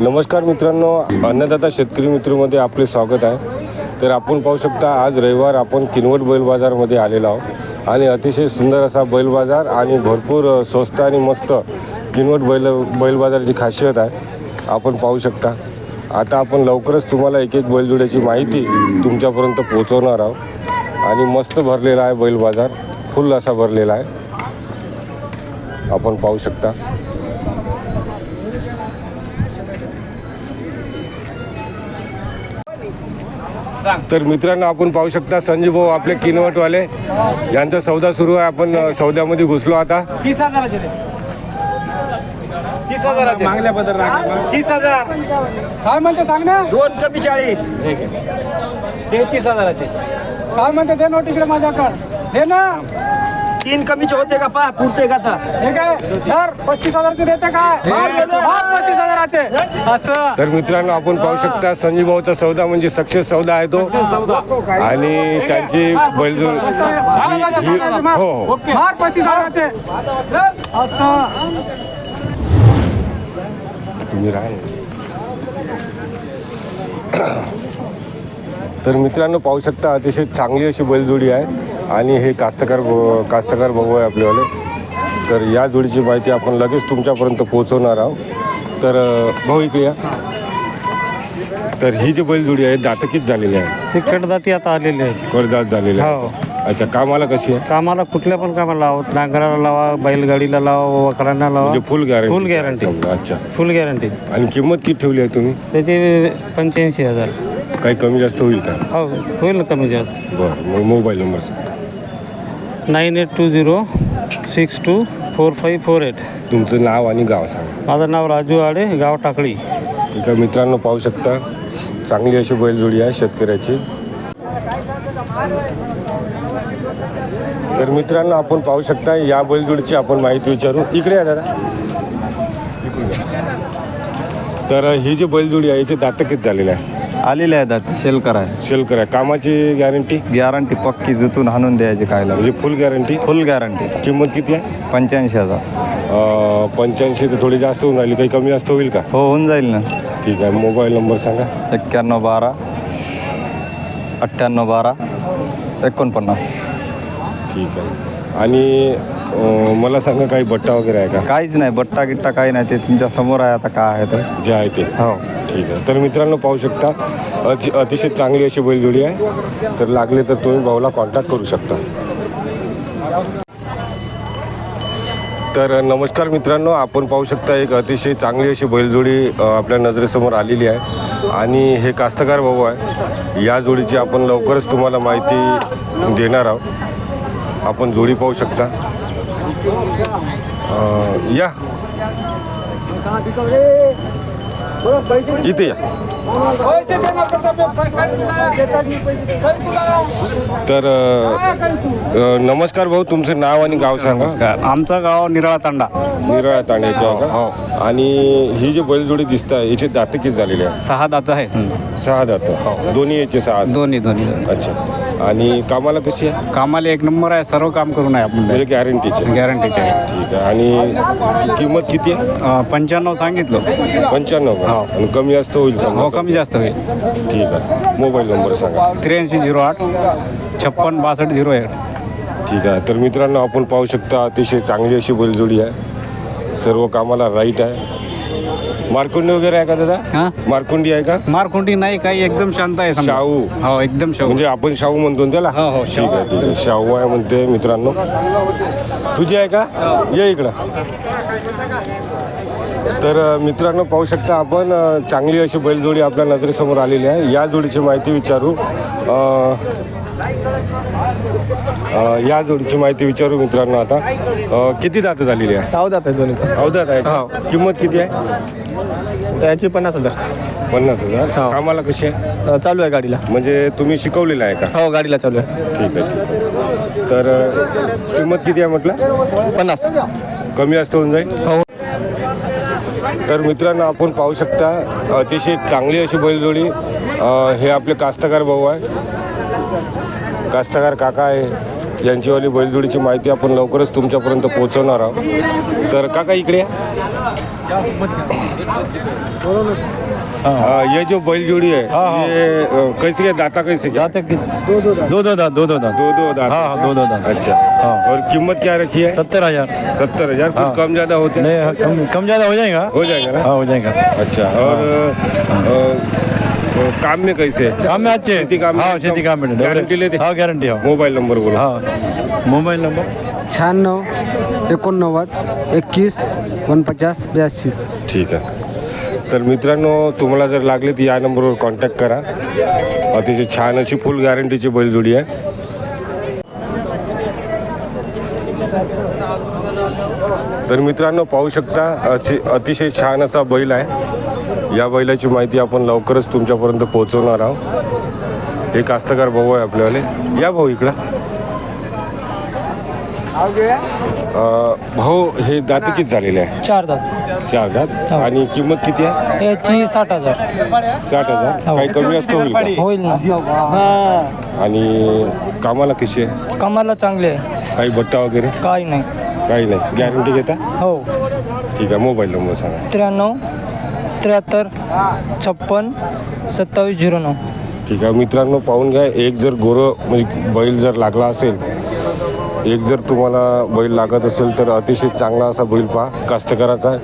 नमस्कार मित्रांनो अन्नदाता शेतकरी मित्रमध्ये आपले स्वागत आहे. तर आपण पाहू शकता आज रविवार आपण किनवट बैल बाजारमध्ये आलेलो आहोत. आणि अतिशय सुंदर असा बैल बाजार आणि भरपूर स्वस्त आणि मस्त किनवट बैल बैल बाजाराची खासियत आहे. आपण पाहू शकता. आता आपण लवकरच तुम्हाला एक एक बैलजोड्याची माहिती तुमच्यापर्यंत पोहोचवणार आहोत. आणि मस्त भरलेला आहे बैल बाजार. फुल असा भरलेला आहे. आपण पाहू शकता. तर मित्रांनो आपण पाहू शकता संजय भाऊ आपले किनवटवाले. यांचा सौदा सुरू आहे. आपण सौद्यामध्ये घुसलो आता. तीस हजाराचे. तीस हजाराचे. मागल्या बद्दल तीस हजार. काय म्हणते सांग ना? दोन कमी चाळीस. ते तीस हजाराचे. काय म्हणते? दे नोट इकडे माझ्याकडे. दे ना. तीन कमीचे होते का पा पुरते का तर पस्तीस हजार देते पस्तीस हजाराचे. असं. तर मित्रांनो आपण पाहू शकता संजय भाऊचा सौदा म्हणजे सक्सेस सौदा आहे तो. आणि त्यांची बैलजोड ही- ही- पस्तीस हजाराचे. तुम्ही राहा. तर मित्रांनो पाहू शकता अतिशय चांगली अशी बैलजोडी आहे. आणि हे कास्तकार कास्तकार भाऊ आहे आपलेवाले तर या जोडीची माहिती आपण लगेच तुमच्यापर्यंत पोहोचवणार आहोत. तर भाऊ इकडे या. तर ही जी बैलजोडी आहे दातकीच झालेली आहे? हे कडदाती आता आलेले आहेत करदात झालेली आहे. हो. अच्छा कामाला कशी आहे? कामाला कुठल्या पण कामाला लावा. नांगराला लावा बैलगाडीला लावा वकरांना लावा. फुल गॅरंटी फुल गॅरंटी अच्छा. फुल गॅरंटी आणि किंमत किती ठेवली आहे तुम्ही? त्याचे पंच्याऐंशी हजार. काही कमी जास्त होईल का? हो होईल ना कमी जास्त. बरं मग मोबाईल नंबर सांग. Nine eight two zero six two four five four eight. तुमचं नाव आणि गाव सांगा. माझं नाव राजू आडे गाव टाकळी. ठीक आहे मित्रांनो पाहू शकता चांगली अशी बैलजोडी आहे शेतकऱ्याची. तर मित्रांनो आपण पाहू शकता या बैलजोडीची आपण माहिती विचारू इकडे या दादा. इकडे या. तर ही जी बैलजोडी आहे याचे दातकीच झालेले आहे. आलेले आहेत आता शेलकर आहे. शेलकर आहे. कामाची गॅरंटी गॅरंटी पक्की जुतून हाणून द्यायची काय लागेल म्हणजे फुल गॅरंटी फुल गॅरंटी किंमत किती आहे? पंच्याऐंशी हजार. पंच्याऐंशी तर थोडी जास्त होऊन राहिली. काही कमी जास्त होईल का? हो होऊन जाईल ना. ठीक आहे. मोबाईल नंबर सांगा. एक्क्याण्णव बारा अठ्ठ्याण्णव बारा एकोणपन्नास. ठीक आहे. आणि अं, मला सांगा काही बट्टा वगैरे आहे का? काहीच नाही. बट्टा गिट्टा काही नाही. ते तुमच्यासमोर आहे आता काय आहे ते. जे आहे ते. हो. ठीक आहे. तर मित्रांनो पाहू शकता अति अतिशय चांगली अशी बैलजोडी आहे. तर लागले तर तुम्ही भाऊला कॉन्टॅक्ट करू शकता. तर नमस्कार मित्रांनो आपण पाहू शकता एक अतिशय चांगली अशी बैलजोडी आपल्या नजरेसमोर आलेली आहे. आणि हे कास्तकार भाऊ आहे. या जोडीची आपण लवकरच तुम्हाला माहिती देणार आहोत. आपण जोडी पाहू शकता. या. इथे या. तर अ, नमस्कार भाऊ तुमचं नाव आणि गाव सांगा. आमचं गाव निराळा तांडा. निराळा तांड्याचे आहे का आणि ही जी बैलजोडी दिसत आहे याचे दात किती झालेले आहे. सहा दात आहे समजा. सहा दात. दोन्ही याचे सहा दोन्ही दोन्ही. अच्छा. आणि कामाला कशी आहे? कामाला एक नंबर आहे सर्व काम करून आहे आपण. म्हणजे गॅरंटीचे गॅरंटीचे आहे ठीक आहे. आणि किंमत किती आहे? पंच्याण्णव सांगितलं. पंच्याण्णव का? आणि कमी जास्त होईल हो समजा कमी जास्त होईल. ठीक आहे. मोबाईल नंबर सांगा. त्र्याऐंशी झिरो आठ छप्पन बासष्ट झिरो एट ठीक आहे. तर मित्रांनो आपण पाहू शकता अतिशय चांगली अशी बैलजोडी आहे. सर्व कामाला राईट आहे. मारकुंडी वगैरे आहे का दादा? हा? मारकुंडी आहे का? मारखुंटी नाही काही एकदम शांत आहे समजा. शाहू. हो एकदम शाहू. म्हणजे आपण शाहू म्हणतो ना त्याला? हो, हो, ठीक आहे ठीक आहे. शाहू आहे म्हणते मित्रांनो. तुझी आहे का? ये इकडं. तर अ, मित्रांनो पाहू शकता आपण अ, चांगली अशी बैलजोडी आपल्या नजरेसमोर आलेली आहे. या जोडीची माहिती विचारू. अ, अ, या जोडीची माहिती विचारू मित्रांनो आता. अ, किती दात झालेली आहे? अवधात आहे दोन्ही पण. अवधात आहे का? किंमत किती आहे? याची पन्नास हजार. पन्नास हजार? हो. कामाला कशी आहे? अ, चालू आहे गाडीला. म्हणजे तुम्ही शिकवलेलं आहे का? हो गाडीला चालू आहे. ठीक आहे ठीक आहे. तर अ, किंमत किती आहे म्हटलं? पन्नास. कमी जास्त होऊन जाईल? हो. तर मित्रांनो आपण पाहू शकता अतिशय चांगली अशी बैलजोडी अ, हे आपले कास्तकार भाऊ आहे. कास्तकार काका आहे. यांचीवाली बैलजोडीची माहिती आपण लवकरच तुमच्यापर्यंत पोहोचवणार आहोत. तर काका इकडे या. अ, ये जो बैल जोड़ी है ये अ, कैसे क्या दाता कैसे क्या दो दो दांत दो दो दांत दो दो दाता हाँ, हाँ, दो दो दांत। अच्छा और कीमत क्या रखी है? सत्तर हजार. सत्तर हजार कुछ कम ज्यादा होते हैं? नहीं हाँ, कम कम ज़्यादा हो जाएगा। हो जाएगा ना? हाँ हो जाएगा। अच्छा और अ, अ, काम में कैसे? है काम में अच्छे। शेती काम में हाँ शेती काम में गारंटी लेते हाँ? गारंटी हो। मोबाईल नंबर बोला। हाँ। Mobile number? शहाण्णव एकोणनव्वद एकवीस वनपचास ब्याऐंशी. ठीक आहे. तर मित्रांनो तुम्हाला जर लागले तर या नंबरवर कॉन्टॅक्ट करा. अतिशय छान अशी फुल गॅरंटीची बैलजोडी आहे. तर मित्रांनो पाहू शकता अति अतिशय छान असा बैल आहे. या बैलाची माहिती आपण लवकरच तुमच्यापर्यंत पोहोचवणार आहोत. हे कास्तकार भाऊ आहे आपल्यावाले. या भाऊ इकडं. अं, भाऊ हे दाती किती झालेले आहे? चार दात. चार दात. आणि किंमत किती आहे? याची साठ हजार. साठ हजार. काही कमी जास्त होईल का? होईल ना. आणि कामाला कशी आहे? कमाला चांगले आहे. काही बट्टा वगैरे? काही नाही. काही नाही. गॅरंटी घेता हो. ठीक आहे. मोबाईल नंबर सांगा. त्र्याण्णव त्र्याहत्तर छप्पन सत्तावीस झिरो नऊ. ठीक आहे. मित्रांनो पाहून घ्या. एक जर गोरं म्हणजे बैल जर लागला असेल एक जर तुम्हाला बैल लागत असेल तर अतिशय चांगला असा बैल पहा कास्तकाराचा.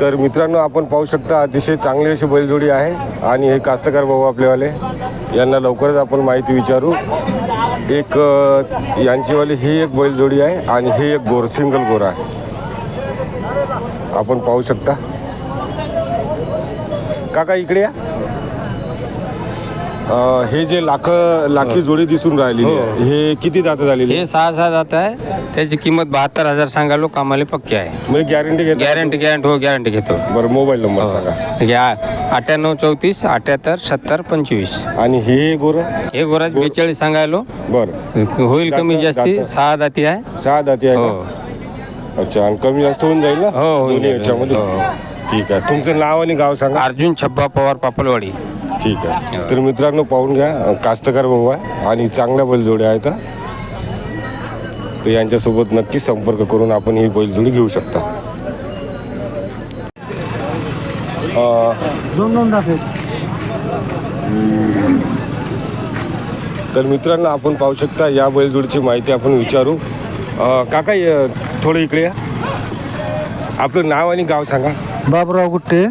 तर मित्रांनो आपण पाहू शकता अतिशय चांगली अशी बैलजोडी आहे. आणि हे कास्तकार भाऊ आपलेवाले यांना लवकरच आपण माहिती विचारू. एक यांचीवाली ही एक बैलजोडी आहे आणि हे एक गोर सिंगल गोर आहे. आपण पाहू शकता. काका इकडे या. हे जे लाख लाखी जोडी दिसून राहिली हे. किती दात झालेली हे सहा सहा जात आहे. त्याची किंमत बहात्तर हजार सांगालो कामाला पक्की आहे. म्हणजे गॅरंटी घेत? गॅरंटी गॅरंटी हो गॅरंटी घेतो. बरं मोबाईल नंबर सांगा. घ्या अठ्ठ्याण्णव चौतीस अठ्याहत्तर सत्तर पंचवीस. आणि हे गोरं? हे गोराज बेचाळीस सांगायलो. बरं. होईल कमी जास्ती. सहा जाती आहे? सहा दाती आहे हो. का? अच्छा आणि कमी जास्त होऊन जाईल ना? हो, होऊन दोन्ही जाईल. याच्यामध्ये? हो. ठीक आहे. तुमचं नाव आणि गाव सांगा. अर्जुन छब्बा पवार पापलवाडी. ठीक आहे. तर मित्रांनो पाहून घ्या. कास्तकार भाऊ आहे आणि चांगल्या बैलजोड्या आहेत तर यांच्यासोबत नक्की संपर्क करून आपण ही बैलजोडी घेऊ शकता. दोन दोन तर मित्रांनो आपण पाहू शकता या बैलजोडीची माहिती आपण विचारू. काका थोडं इकडे या. आपलं नाव आणि गाव सांगा. बाबुराव गुट्टे.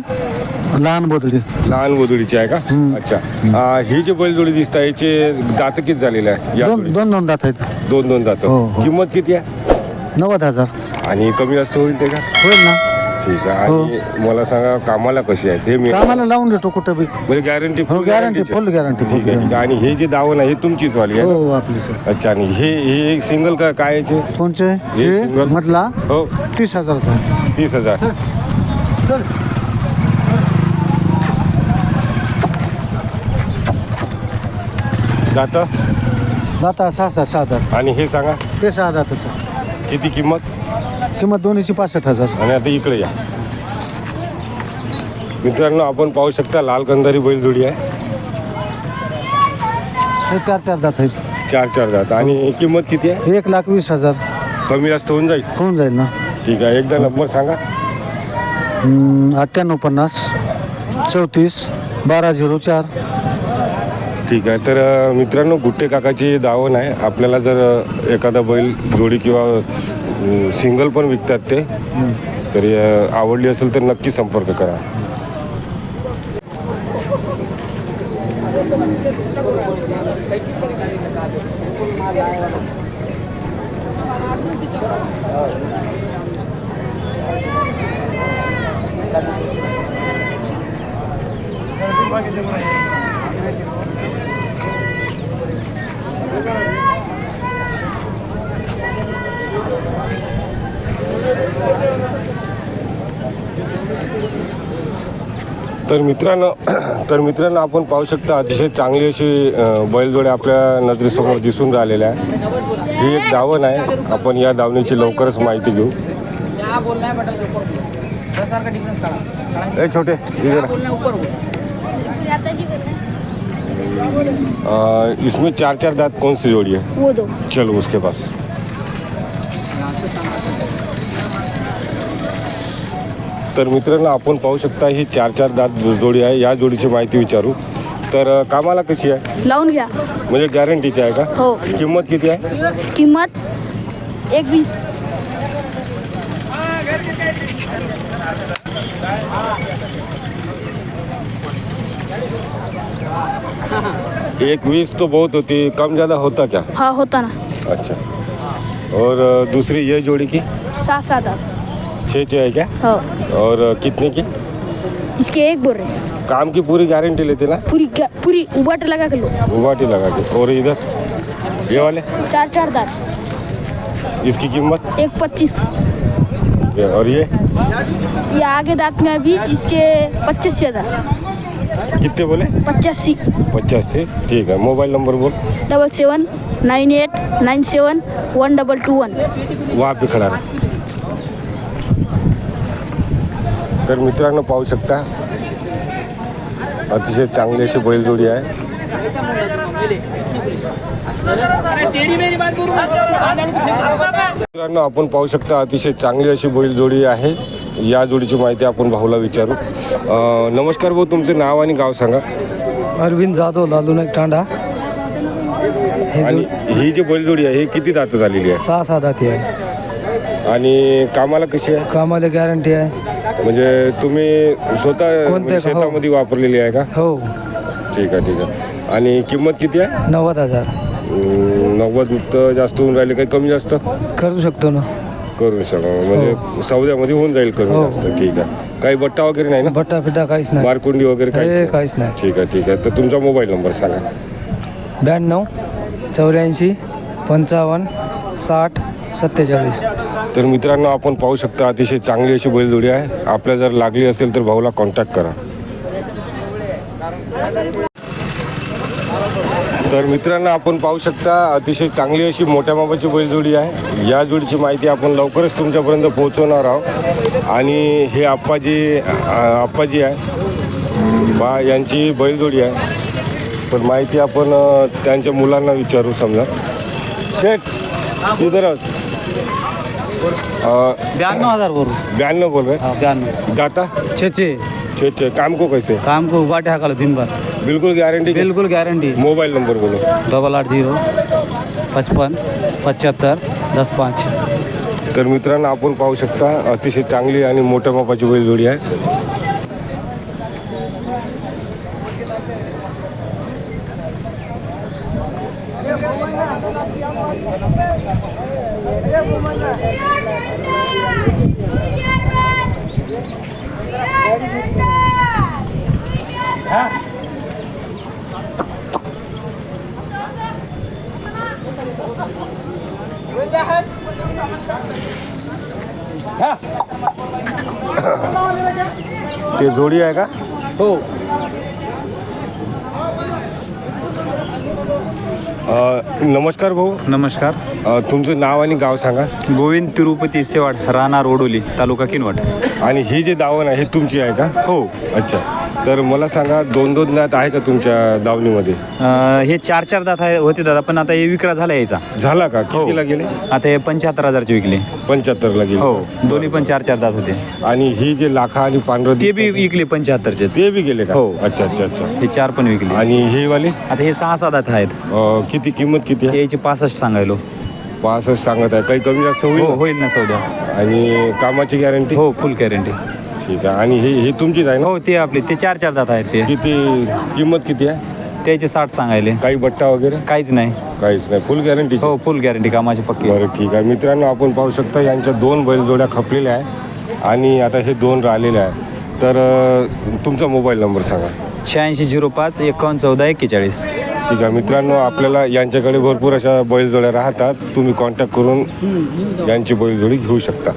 लहान बोदडी. लहान गोधडीची आहे का? अच्छा. अं, ही जी बैलजोडी दिसत आहे याचे दात किती झालेले आहे? या दोन जोडीचे? दोन दोन दात आहेत. दोन दोन दात. हो, हो. किंमत किती आहे? नव्वद हजार. आणि कमी जास्त होईल ते का? होईल ना. ठीक आहे. आणि मला सांगा कामाला कशी आहे? ते मी कामाला लावून देतो कुठं बी. म्हणजे गॅरंटी हो गॅरंटी फुल गॅरंटी ठीक आहे ठीक आहे. आणि हे जे दावण आहे हे तुमचीच वाली आहे? हो आपली सर अच्छा आणि हे हे एक सिंगल का काय याचे? कोणचे? हे हे single? म्हटला हो. तीस हजारचा. तीस हजार. दात दाता सहा सहा सहा दात आणि हे सांगा ते सहा दात सर किती किंमत? किंमत दोन्हीची पासष्ट हजार. आणि आता इकडे या. मित्रांनो आपण पाहू शकता लाल कंदारी बैलजोडी आहे. हे चार चार दात आहेत चार चार दात आणि किंमत किती आहे? एक लाख वीस हजार. कमी जास्त होऊन जाईल? होऊन जाईल ना. ठीक आहे एकदा नंबर सांगा. अठ्ठ्याण्णव पन्नास चौतीस बारा झिरो चार. ठीक आहे. तर मित्रांनो गुट्टे काकाची दावण आहे. आपल्याला जर एखादा बैल जोडी किंवा सिंगल पण विकतात ते तरी आवडली असेल तर नक्की संपर्क करा. तर मित्रांनो तर मित्रांनो आपण पाहू शकता अतिशय चांगली अशी बैलजोड्या आपल्या नजरेसमोर दिसून राहिलेल्या आहे. ही एक दावण आहे. आपण या दावणीची लवकरच माहिती घेऊ. छोटे आ। इसमें चार चार दांत कौन सी जोड़ी है? वो दो। चलो उसके पास। तर मित्रांनो आपण पाहू शकता ही चार चार दात जोडी आहे या जोडीची माहिती विचारू. तर कामाला कशी आहे? लावून घ्या. म्हणजे गॅरंटीची आहे का? हो. किंमत किती आहे? किंमत एक वीस एक वीस तो बहुत होती है कम ज़्यादा होता क्या? हा होता ना। अच्छा। और दूसरी ये जोड़ी की? सात आठ। छः छः है क्या? हो। और कितने की? इसके एक बोल रहे काम की पूरी गारंटी लेते ना? पूरी पूरी उबाट लगा के लो। गुवाहाटी लगा के। और इधर? ये वाले? चार चार दांत इसकी कीमत? एक पच्चीस। और ये? ये आगे दांत में अभी इसके पच्चीस हज़ार कितने बोले? पचासी पचासी ठीक है मोबाइल नंबर बोल. Double seven nine eight nine seven one double two one. वहाँ पे खड़ा. तर मित्रांनो पाहू शकता. अतिशय चांगली अशी बैलजोडी आहे. मित्रांनो आपण पाहू शकता अतिशय चांगली अशी बैलजोडी आहे. या जोडीची माहिती आपण भाऊला विचारू. अं, नमस्कार भाऊ तुमचे नाव आणि गाव सांगा. अरविंद जाधव लालूनाईक तांडा आणि ही जी बैलजोडी आहे ही किती दात झालेली सहा सहा दाती आहे. आहे आणि कामाला कशी आहे? कामाला गॅरंटी आहे. म्हणजे तुम्ही स्वतः कोणत्या- हो. शेतामध्ये वापरलेली आहे का? हो. ठीक आहे ठीक आहे. आणि किंमत किती आहे? नव्वद हजार. अं, नव्वद तर जास्त होऊन राहिले काही कमी जास्त? करू शकतो ना. करू शकतो म्हणजे सौद्यामध्ये होऊन जाईल कमी हो. जास्त. ठीक आहे. काही बट्टा वगैरे नाही ना? बट्टा फिट्टा काहीच नाही. मारकुंडी वगैरे हे काहीच काहीच नाही. ठीक आहे ठीक आहे. तर तुमचा मोबाईल नंबर सांगा. ब्याण्णव चौऱ्याऐंशी पंचावन्न साठ सत्तेचाळीस. तर मित्रांनो आपण पाहू शकता अतिशय चांगली अशी बैलजोडी आहे. आपल्या जर लागली असेल तर भाऊला कॉन्टॅक्ट करा. तर मित्रांनो आपण पाहू शकता अतिशय चांगली अशी मोठ्या मापाची बैलजोडी आहे. या जोडीची माहिती आपण लवकरच तुमच्यापर्यंत पोहोचवणार आहोत. आणि हे आप्पाजी आप्पाजी आहे. बा यांची बैलजोडी आहे. पण माहिती आपण त्यांच्या मुलांना विचारू समजा. शेठ इधर ब्याण्णव हजार बोल ब्याण्णव बोल ब्याण्णव. दाता? छे छे. छे छे काम को कैसे? काम को बाटे हाकालो दिन भर। बिल्कुल गारंटी बिल्कुल गारंटी मोबाइल नंबर बोलो। डबल आठ झिरो पचपन पचहत्तर दस पाच। तर मित्रांनो आपण पाहू शकता अतिशय चांगली आणि मोठ्या मापाची बैलजोडी आहे. ते जोडी आहे का? हो. नमस्कार भाऊ. नमस्कार. अ, तुमचं नाव आणि गाव सांगा. गोविंद तिरुपती सेवाड राहणार ओडोली तालुका किनवट. आणि ही जे दावण आहे हे तुमची आहे का? हो. अच्छा. तर मला सांगा दोन दोन दात आहे का तुमच्या दावणीमध्ये? अं, हे चार चार दात आहे होते दादा पण आता हे विक्रा झाला यायचा झाला का? कितीला गेले? आता हे पंच्याहत्तर हजारचे विकले. पंच्याहत्तरला गेले. हो दोन्ही पण चार चार दात होते. आणि ही जे लाखा आणि पांढरं ते बी विकले पंच्याहत्तरचेच. ते बी गेले का? हो. अच्छा अच्छा अच्छा. हे चार पण विकले. आणि हे वाले? आता हे सहा सहा दात आहेत. अ, किती किंमत किती आहे? याची पासष्ट सांगायलो. पासष्ट सांगत आहे. काही कमी जास्त हो होईल होईल ना सौदा. आणि कामाची गॅरंटी हो फुल गॅरंटी ठीक आहे. आणि ही ही तुमचीच आहे ना? हो ते आपले ते चार चार दात आहेत ते. किती किंमत किती आहे? त्याचे साठ सांगायले. काही बट्टा वगैरे? काहीच नाही. काहीच नाही. फुल गॅरंटी हो फुल गॅरंटी कामाची पक्की. बरं ठीक आहे. मित्रांनो आपण पाहू शकता यांच्या दोन बैलजोड्या खपलेल्या आहे आणि आता हे दोन राहिलेले आहे तर अ, तुमचा मोबाईल नंबर सांगा. शहाऐंशी झिरो पाच एकावन्न चौदा एक्केचाळीस. ठीक आहे. मित्रांनो आपल्याला यांच्याकडे भरपूर अशा बैलजोड्या राहतात. तुम्ही कॉन्टॅक्ट करून यांची बैलजोडी घेऊ शकता.